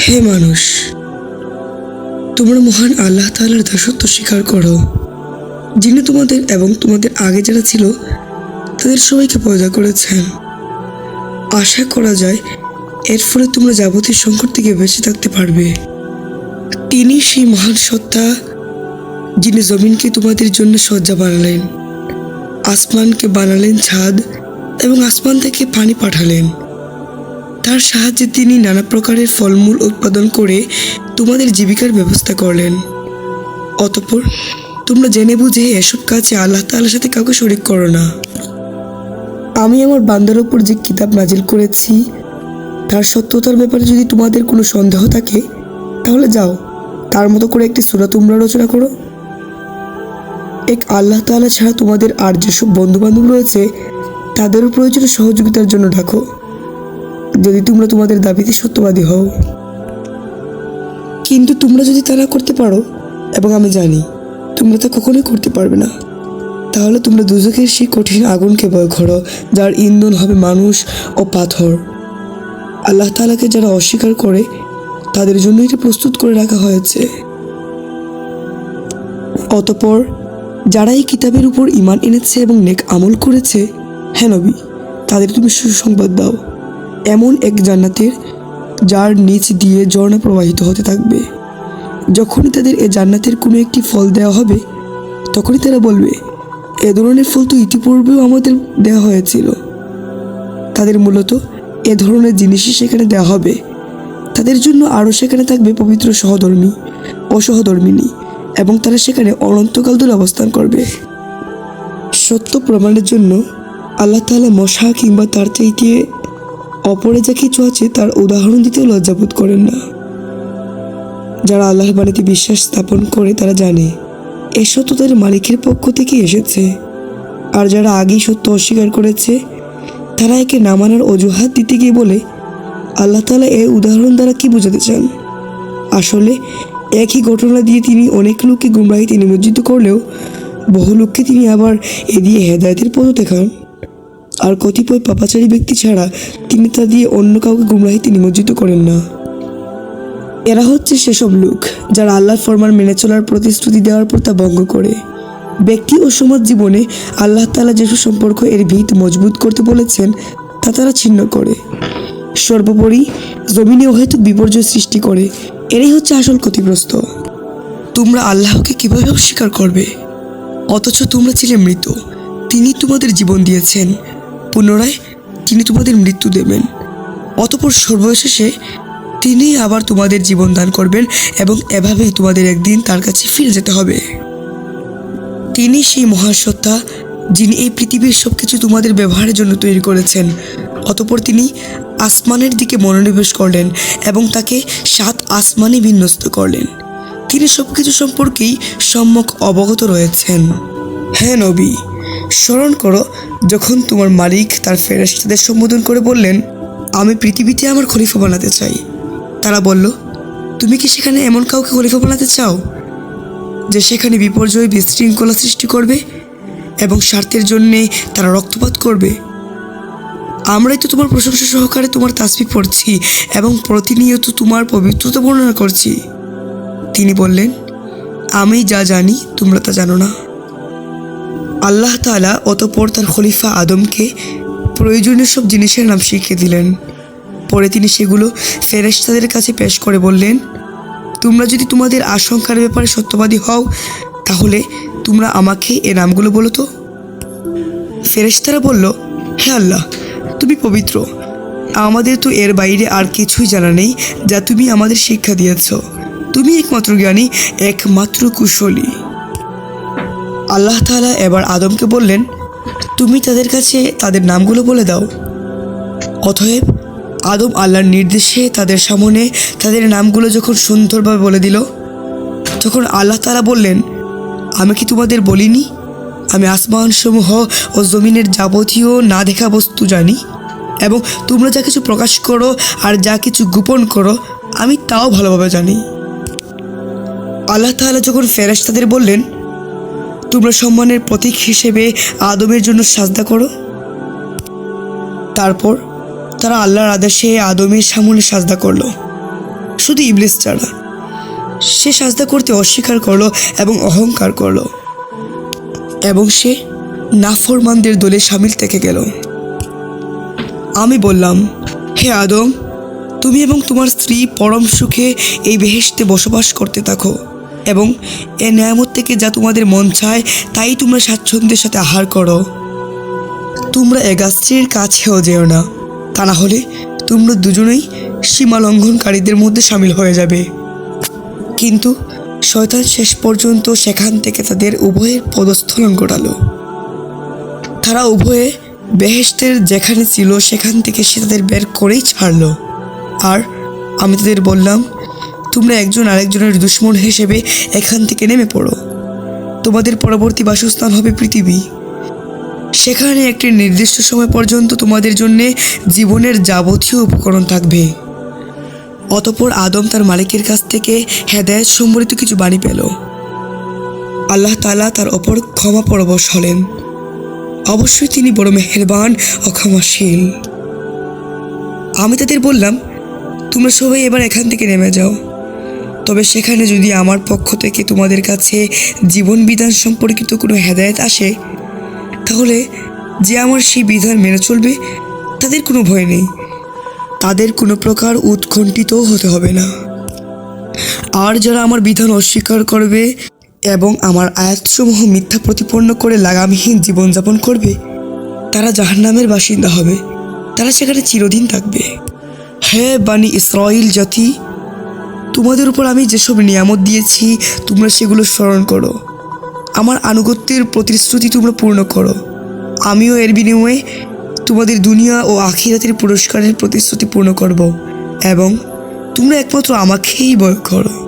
হে মানুষ, তোমরা মহান আল্লাহ তাআলার দাসত্ব স্বীকার করো, যিনি তোমাদের এবং তোমাদের আগে যারা ছিল, তাদের সবাইকে পয়দা করেছেন। আশা করা যায়, এর ফলে তোমরা যাবতীয় সংকট থেকে বেঁচে থাকতে পারবে। তিনি সেই মহান সত্তা, যিনি জমিনকে তোমাদের জন্য সজ্জা বানালেন। আসমানকে বানালেন ছাদ এবং আসমান থেকে পানি পাঠালেন। তার সাহায্যে তিনি নানা প্রকারের ফলমূল উৎপাদন করে তোমাদের জীবিকার ব্যবস্থা করলেন। অতঃপর তোমরা জেনে বুঝে এসব কাজে আল্লাহ তাআলার সাথে কাউকে শরিক করো না। আমি আমার বান্দার ওপর যে কিতাব নাজিল করেছি, তার সত্যতার ব্যাপারে যদি তোমাদের কোনো সন্দেহ থাকে, তাহলে যাও, তার মতো করে একটি সূরা তোমরা রচনা করো। এক আল্লাহ তাআলা ছাড়া তোমাদের আর যেসব বন্ধু বান্ধব রয়েছে, তাদেরও প্রয়োজনে সহযোগিতার জন্য ডাকো। যদি তোমরা তোমাদের দাবিতে সত্যবাদী হও। কিন্তু তোমরা যদি তা না করতে পারো, এবং আমি জানি তোমরা তা কখনোই করতে পারবে না, তাহলে তোমরা দুজকের সেই কঠিন আগুনকে ভয় করো যার ইন্ধন হবে মানুষ ও পাথর। আল্লাহ তাআলাকে যারা অস্বীকার করে, তাদের জন্য এটা প্রস্তুত করে রাখা হয়েছে। অতপর যারা এই কিতাবের উপর ইমান এনেছে এবং নেক আমল করেছে হ্যাঁ নবী, তাদের তুমি সুসংবাদ দাও। এমন এক জান্নাতের যার নিচ দিয়ে ঝর্ণা প্রবাহিত হতে থাকবে। যখনই তাদের এ জান্নাতের কোনো একটি ফল দেওয়া হবে, তখনই তারা বলবে, এ ধরনের ফল তো ইতিপূর্বেও আমাদের দেওয়া হয়েছিল। তাদের মূলত এ ধরনের জিনিসই সেখানে দেওয়া হবে। তাদের জন্য আরও সেখানে থাকবে পবিত্র সহধর্মী ও সহধর্মিনী। এবং তারা সেখানে অনন্তকাল ধরে অবস্থান করবে। সত্য প্রমাণের জন্য আল্লাহ তাআলা মশা কিংবা তার চাইতে অপরে যা কিছু আছে তার উদাহরণ দিতেও লজ্জাবোধ করেন না। যারা আল্লাহর বাণীতে বিশ্বাস স্থাপন করে তারা জানে, এ সত্য তাদের মালিকের পক্ষ থেকে এসেছে। আর যারা আগেই সত্য অস্বীকার করেছে, তারা একে না মানার অজুহাত দিতে গিয়ে বলে, আল্লাহ তাআলা এই উদাহরণ দ্বারা কি বোঝাতে চান? আসলে একই ঘটনা দিয়ে তিনি অনেক লোককে গুমরাহিতে নিমজ্জিত করলেও বহু লোককে তিনি আবার এ দিয়ে হেদায়তের পথ দেখান। আর কতিপয় পাপাচারী ব্যক্তি ছাড়া তিনি তা দিয়ে অন্য কাউকে গুমরাহিতে নিমজ্জিত করেন না। এরা হচ্ছে সেসব লোক যারা আল্লাহর ফরমান মেনে চলার প্রতিশ্রুতি দেওয়ার পর তা ভঙ্গ করে। ব্যক্তি ও সমাজ জীবনে আল্লাহ তালা যেসব সম্পর্ক এর ভিত মজবুত করতে বলেছেন, তা তারা ছিন্ন করে। সর্বোপরি জমিনে অহেতুক বিপর্যয় সৃষ্টি করে। এরাই হচ্ছে আসল ক্ষতিগ্রস্ত। তোমরা আল্লাহকে কীভাবে অস্বীকার করবে? অথচ তোমরা ছিলে মৃত। তিনি তোমাদের জীবন দিয়েছেন। পুনরায় তিনি তোমাদের মৃত্যু দেবেন। অতপর সর্বশেষে তিনি আবার তোমাদের জীবন দান করবেন এবং এভাবেই তোমাদের একদিন তার কাছে ফিরে যেতে হবে। তিনি সেই মহাসত্তা যিনি এই পৃথিবীর সব কিছু তোমাদের ব্যবহারের জন্য তৈরি করেছেন। অতপর তিনি আসমানের দিকে মনোনিবেশ করলেন এবং তাকে সাত আসমানে বিন্যস্ত করলেন। তিনি সব কিছু সম্পর্কেই সম্যক অবগত রয়েছেন। হ্যাঁ নবী, স্মরণ করো, যখন তোমার মালিক তার ফেরেশতাদের সম্বোধন করে বললেন, আমি পৃথিবীতে আমার খলিফা বানাতে চাই। তারা বলল, তুমি কি সেখানে এমন কাউকে খলিফা বানাতে চাও, যে সেখানে বিপর্যয় বিশৃঙ্খলা সৃষ্টি করবে এবং স্বার্থের জন্যে তারা রক্তপাত করবে। আমরাই তো তোমার প্রশংসা সহকারে তোমার তাসবিহ পড়ছি এবং প্রতিনিয়ত তোমার পবিত্রতা বর্ণনা করছি। তিনি বললেন, আমি যা জানি, তোমরা তা জানো না। আল্লাহ তাআলা অতপর তার খলিফা আদমকে প্রয়োজনীয় সব জিনিসের নাম শিখিয়ে দিলেন। পরে তিনি সেগুলো ফেরেশতাদের কাছে পেশ করে বললেন, তোমরা যদি তোমাদের আশঙ্কার ব্যাপারে সত্যবাদী হও, তাহলে তোমরা আমাকে এ নামগুলো বলো তো? ফেরেশতারা বলল, হে আল্লাহ, তুমি পবিত্র। আমাদের তো এর বাইরে আর কিছুই জানা নেই যা তুমি আমাদের শিক্ষা দিয়েছ। তুমি একমাত্র জ্ঞানী, একমাত্র কুশলী। আল্লাহ তাআলা এবার আদমকে বললেন, তুমি তাদের কাছে তাদের নামগুলো বলে দাও। অতএব আদম আল্লাহর নির্দেশে তাদের সামনে তাদের নামগুলো যখন সুন্দরভাবে বলে দিল, তখন আল্লাহ তাআলা বললেন আমি কি তোমাদের বলিনি? আমি আসমানসমূহ ও জমিনের যাবতীয় না দেখা বস্তু জানি। এবং তোমরা যা কিছু প্রকাশ করো আর যা কিছু গোপন করো, আমি তাও ভালোভাবে জানি। আল্লাহ তাআলা যখন ফেরেশতাদের বললেন, তোমরা সম্মানের প্রতীক হিসেবে আদমের জন্য সাজদা করো? তারপর তারা আল্লাহর আদেশে আদমের সামনে সাজদা করল। শুধু ইবলিস ছাড়া সে সাজদা করতে অস্বীকার করল এবং অহংকার করল। এবং সে নাফরমানদের দলে সামিল থেকে গেল। আমি বললাম, হে আদম, তুমি এবং তোমার স্ত্রী পরম সুখে এই বেহেশতে বসবাস করতে থাকো এবং এ নিয়ামত থেকে যা তোমাদের মন চায় তাই তোমরা স্বাচ্ছন্দ্যের সাথে আহার করো। তোমরা এ কাছেও যেও না, তা না হলে তোমরা দুজনেই সীমা লঙ্ঘনকারীদের মধ্যে সামিল হয়ে যাবে। কিন্তু শয়তান শেষ পর্যন্ত সেখান থেকে তাদের উভয়ের পদস্থলন ঘটালো। তারা উভয়ে বেহেশতের যেখানে ছিল সেখান থেকে সে তাদের বের করেই ছাড়লো। আর আমি তাদের বললাম, তোমরা একজন আরেকজনের দুশ্মন হিসেবে এখান থেকে নেমে পড়ো। তোমাদের পরবর্তী বাসস্থান হবে পৃথিবী। সেখানে একটি নির্দিষ্ট সময় পর্যন্ত তোমাদের জন্যে জীবনের যাবতীয় উপকরণ থাকবে। অতপর আদম তার মালিকের কাছ থেকে হেদায়ত সম্বলিত কিছু বাণী পেল। আল্লাহ তালা তার ওপর ক্ষমা পরবশ হলেন। অবশ্যই তিনি বড় মেহেরবান ও ক্ষমাশীল। আমি তাদের বললাম, তোমরা সবাই এবার এখান থেকে নেমে যাও। তবে সেখানে যদি আমার পক্ষ থেকে তোমাদের কাছে জীবন বিধান সম্পর্কিত কোনো হেদায়েত আসে, তাহলে যে আমার সেই বিধান মেনে চলবে, তাদের কোনো ভয় নেই। তাদের কোনো প্রকার উৎকণ্ঠিতও হতে হবে না। আর যারা আমার বিধান অস্বীকার করবে এবং আমার আয়াতসমূহ মিথ্যা প্রতিপন্ন করে লাগামহীন জীবনযাপন করবে, তারা জাহান্নামের বাসিন্দা হবে। তারা সেখানে চিরদিন থাকবে। হে বানি ইসরাইল জাতি, তোমাদের উপর আমি যেসব নিয়ামত দিয়েছি, তোমরা সেগুলো স্মরণ করো। আমার আনুগত্যের প্রতিশ্রুতি তোমরা পূর্ণ করো। আমিও এর বিনিময়ে তোমাদের দুনিয়া ও আখিরাতের পুরস্কারের প্রতিশ্রুতি পূর্ণ করব এবং তোমরা একমাত্র আমাকেই বয় করো।